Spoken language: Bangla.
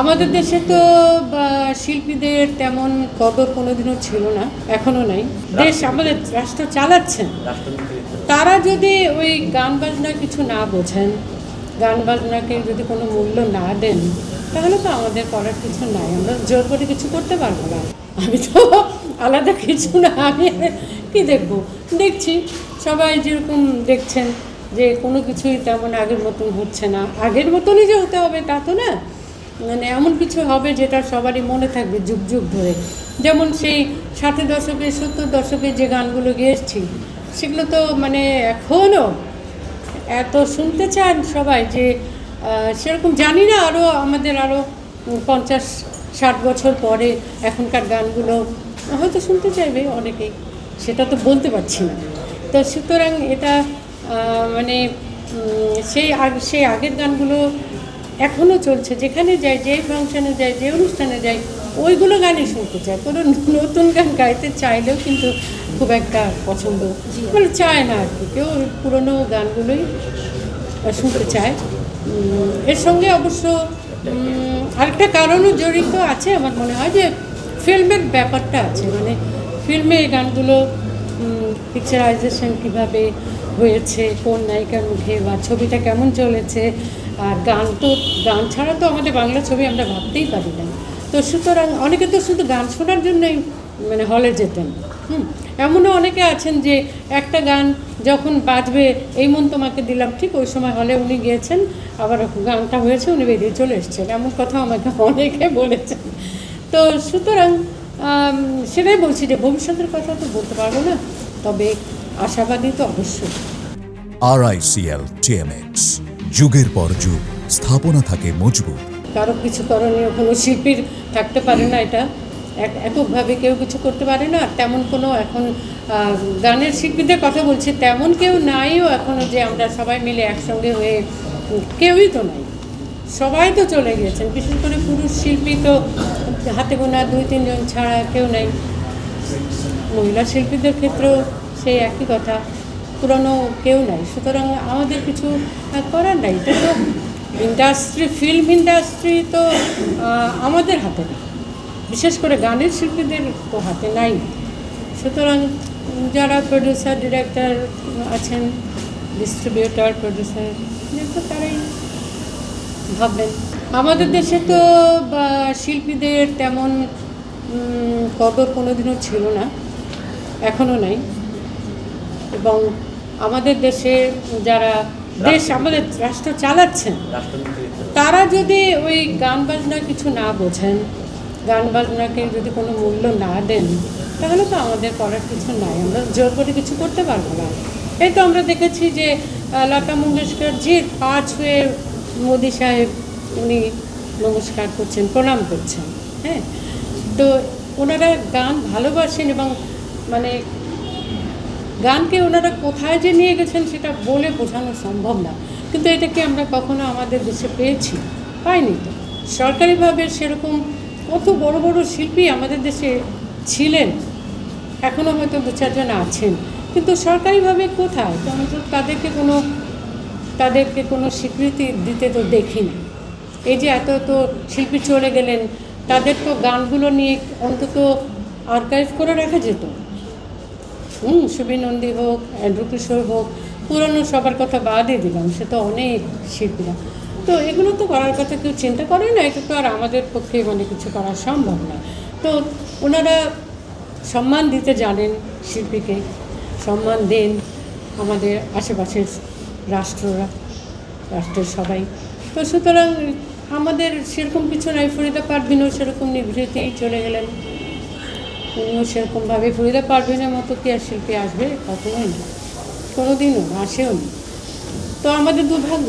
আমাদের দেশে তো বা, শিল্পীদের তেমন কদর কোনোদিনও ছিল না এখনও নাই। দেশ আমাদের রাষ্ট্র চালাচ্ছেন তারা যদি ওই গান বাজনা কিছু না বোঝেন গান বাজনাকে যদি কোনো মূল্য না দেন তাহলে তো আমাদের করার কিছু নাই। আমরা জোর করে কিছু করতে পারব না। আমি তো আলাদা কিছু না আমি কি দেখব? দেখছি সবাই যেরকম দেখছেন যে কোনো কিছুই তেমন আগের মতন হচ্ছে না। আগের মতনই যে হতে হবে তা তো না। মানে এমন কিছু হবে যেটা সবারই মনে থাকবে যুগ যুগ ধরে। যেমন সেই ষাটের দশকে, সত্তর দশকে যে গানগুলো গেয়েছি, সেগুলো তো মানে এখনও এত শুনতে চান সবাই যে সেরকম জানি না আরও আমাদের আরও পঞ্চাশ, ষাট বছর পরে এখনকার গানগুলো হয়তো শুনতে চাইবে অনেকেই, সেটা তো বলতে পারছি না। তো সুতরাং এটা মানে সেই আগ, সেই আগের গানগুলো এখনও চলছে, যেখানে যাই, যে ফাংশনে যাই, যে অনুষ্ঠানে যাই, ওইগুলো গানই শুনতে চায়। কোনো নতুন গান গাইতে চাইলেও কিন্তু খুব একটা পছন্দ। মানে চায় না আর কি, কেউ ওই পুরোনো গানগুলোই শুনতে চায়। এর সঙ্গে অবশ্য আরেকটা কারণও জড়িত আছে, আমার মনে হয় যে ফিল্মের ব্যাপারটা আছে। মানে ফিল্মে এই গানগুলো পিকচারাইজেশন কীভাবে হয়েছে, কোন নায়িকার মুখে বা ছবিটা কেমন চলেছে আর গান তো, গান ছাড়া তো আমাদের বাংলা ছবি আমরা ভাবতেই পারি না। তো সুতরাং অনেকে তো শুধু গান শোনার জন্যই মানে হলে যেতেন। হুম, এমনও অনেকে আছেন যে একটা গান যখন বাজবে, এই মন তোমাকে দিলাম ঠিক ওই সময় হলে উনি গিয়েছেন, আবার গানটা হয়েছে, উনি বেরিয়ে চলে এসেছেন। এমন কথা আমাকে অনেকে বলেছেন। তো সুতরাং সেটাই বলছি যে ভবিষ্যতের কথা তো বলতে পারব না, তবে আশাবাদী তো অবশ্যই। আরআইসিএল টিএমএক্স যুগের পর যুগ, স্থাপনা থাকে মজবুত। কারও কিছু করণীয় কোনো শিল্পীর থাকতে পারে না এটা। এক এককভাবে কেউ কিছু করতে পারে না। তেমন কোনো এখন গানের শিল্পীদের কথা বলছি, তেমন কেউ নাইও এখনও যে আমরা সবাই মিলে একসঙ্গে হয়ে, কেউই তো নাই। সবাই তো চলে গিয়েছেন। বিশেষ করে পুরুষ শিল্পী তো হাতে গোনা দুই, তিনজন ছাড়া কেউ নাই। মহিলা শিল্পীদের ক্ষেত্রেও সেই একই কথা। পুরনো কেউ নাই। সুতরাং আমাদের কিছু করার নাই। এটা তো ইন্ডাস্ট্রি ফিল্ম ইন্ডাস্ট্রি তো আমাদের হাতে নেই। বিশেষ করে গানের শিল্পীদের তো হাতে নাই। সুতরাং যারা প্রডিউসার ডিরেক্টর আছেন ডিস্ট্রিবিউটার প্রডিউসার তো তারাই ভাববেন। আমাদের দেশে তো শিল্পীদের তেমন কদর কোনোদিনও ছিল না এখনও নাই। এবং আমাদের দেশে যারা দেশ আমাদের রাষ্ট্র চালাচ্ছেন তারা যদি ওই গান বাজনা কিছু না বোঝেন গান বাজনাকে যদি কোনো মূল্য না দেন তাহলে তো আমাদের করার কিছু নাই আমরা জোর করে কিছু করতে পারব না। এই তো আমরা দেখেছি যে লতা মঙ্গেশকরজির পা ছুঁয়ে মোদি সাহেব উনি নমস্কার করছেন প্রণাম করছেন হ্যাঁ? তো ওনারা গান ভালোবাসেন এবং মানে গানকে ওনারা কোথায় যে নিয়ে গেছেন সেটা বলে বোঝানো সম্ভব না। কিন্তু এটাকে আমরা কখনো আমাদের দেশে পেয়েছি, পাইনি তো। সরকারিভাবে সেরকম কত বড় বড় শিল্পী আমাদের দেশে ছিলেন এখনও হয়তো দু চারজন আছেন। কিন্তু সরকারিভাবে কোথায়? তো তো তাদেরকে কোনো তাদেরকে কোনো স্বীকৃতি দিতে তো দেখি না এই যে এত এত শিল্পী চলে গেলেন, তাদের তো গানগুলো নিয়ে অন্তত আর্কাইভ করে রাখা যেত। হুম, সুবীর নন্দী হোক, অ্যান্ড্রু কিশোর হোক, পুরনো সবার কথা বাদই দিলাম, সে তো অনেক শিল্পীরা। তো এগুলো তো করার কথা কেউ চিন্তা করে না, এটা তো আর আমাদের পক্ষে মানে কিছু করা সম্ভব না। তো ওনারা সম্মান দিতে জানেন শিল্পীকে, সম্মান দেন আমাদের আশেপাশের রাষ্ট্ররা, রাষ্ট্রের সবাই। তো সুতরাং আমাদের সেরকম কিছু নাই ফরিদা পারভিনও সেরকম নিভৃতেই চলে গেলেন। উনিও সেরকমভাবে ফরিদা পারভিনের মতো কি আর শিল্পী আসবে কখনোই না। কোনোদিনও, আসেও নি। তো আমাদের দুর্ভাগ্য।